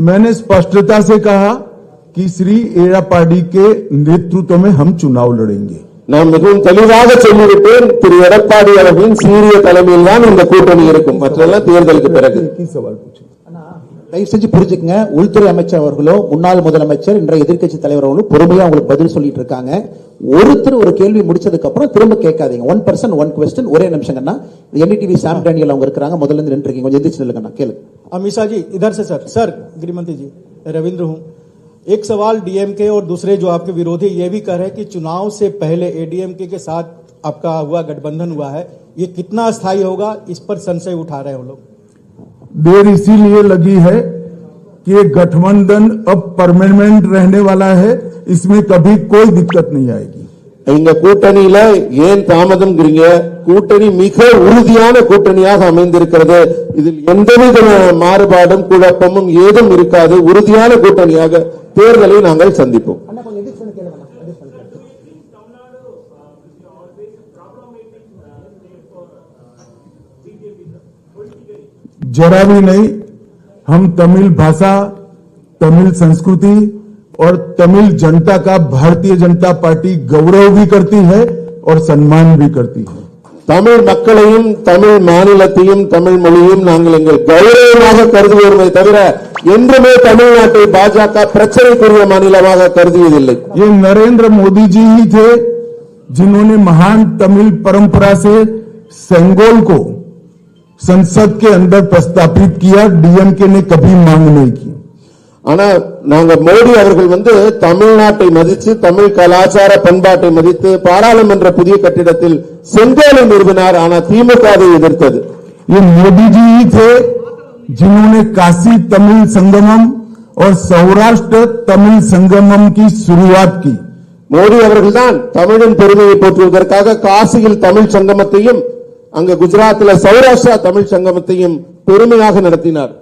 मैंने स्पष्टता से कहा कि श्री एड़ापाडी के नेतृत्व में हम चुनाव लड़ेंगे நான் மிகவும் தெளிவாக சொல்லிவிட்டேன் திரு எடப்பாடி அவர்களின் சீரிய தலைமையில் தான் இந்த கூட்டணி இருக்கும் மற்றெல்லாம் தேர்தலுக்கு பிறகு एक ही सवाल पूछे தயவு செஞ்சு புரிஞ்சுக்கங்க உள்துறை அமைச்சர் அவர்களோ முன்னாள் முதலமைச்சர் இன்றைய எதிர்க்கட்சி தலைவர் அவர்களும் பொறுமையா உங்களுக்கு பதில் சொல்லிட்டு இருக்காங்க ஒருத்தர் ஒரு கேள்வி முடிச்சதுக்கு அப்புறம் திரும்ப கேட்காதீங்க ஒன் பர்சன் ஒன் கொஸ்டின் ஒரே நிமிஷங்கண்ணா என்டிடிவி சாம் டேனியல் அவங்க இருக்கிறாங்க முதல்ல இருந்து நின்றுருக்கீங்க கொஞ்சம் எந்திரிச்சு நில்லுங்கண்ணா கேளுங்க अमीषा जी, इधर से सर। सर, गृहमंत्री जी, रविंद्र हूँ। एक सवाल डीएमके और दूसरे जो आपके विरोधी ये भी कह रहे हैं कि चुनाव से पहले एडीएमके के साथ आपका हुआ गठबंधन हुआ है, ये कितना स्थायी होगा, इस पर संशय उठा रहे हैं लोग। देर इसीलिए लगी है कि गठबंधन अब परमानेंट रहने वाला है, इसमें कभी कोई दिक्कत नहीं आएगी। இந்த கூட்டணியில ஏன் தாமதம்ங்கிறீங்க கூட்டணி மிக உறுதியான கூட்டணியாக அமைந்திருக்கிறது இதில் எந்தவித மாறுபாடும் குழப்பமும் ஏதும் இருக்காது உறுதியான கூட்டணியாக தேர்தலை நாங்கள் சந்திப்போம் जरा भी नहीं हम तमिल भाषा तमिल संस्कृति और तमिल जनता का भारतीय जनता पार्टी गौरव भी करती है और सम्मान भी करती है தமிழ் மக்களையும் தமிழ் மாநிலத்தையும் தமிழ் மொழியும் நாங்கள் எங்கள் கௌரவமாக கருதுவோமே தவிர என்றுமே தமிழ்நாட்டை பாஜக பிரச்சனைக்குரிய மாநிலமாக கருதியதில்லை ये नरेंद्र मोदी जी ही थे जिन्होंने महान तमिल परंपरा से सेंगोल को संसद के अंदर प्रस्तापित किया डीएमके ने कभी मांग नहीं की ஆனா நாங்க மோடி அவர்கள் வந்து தமிழ்நாட்டை மதித்து தமிழ் கலாச்சார பண்பாட்டை மதித்து பாராளுமன்ற புதிய கட்டிடத்தில் செங்கோலை நிறுவினார் ஆனா திமுக அதை எதிர்த்தது ये मोदी जी ही थे जिन्होंने काशी तमिल संगमम और सौराष्ट्र तमिल संगमम की शुरुआत की மோடி அவர்கள்தான் தமிழின் பெருமையை போற்றுவதற்காக காசியில் தமிழ் சங்கமத்தையும் அங்க குஜராத்தில் சௌராஷ்டிரா தமிழ் சங்கமத்தையும் பெருமையாக நடத்தினார்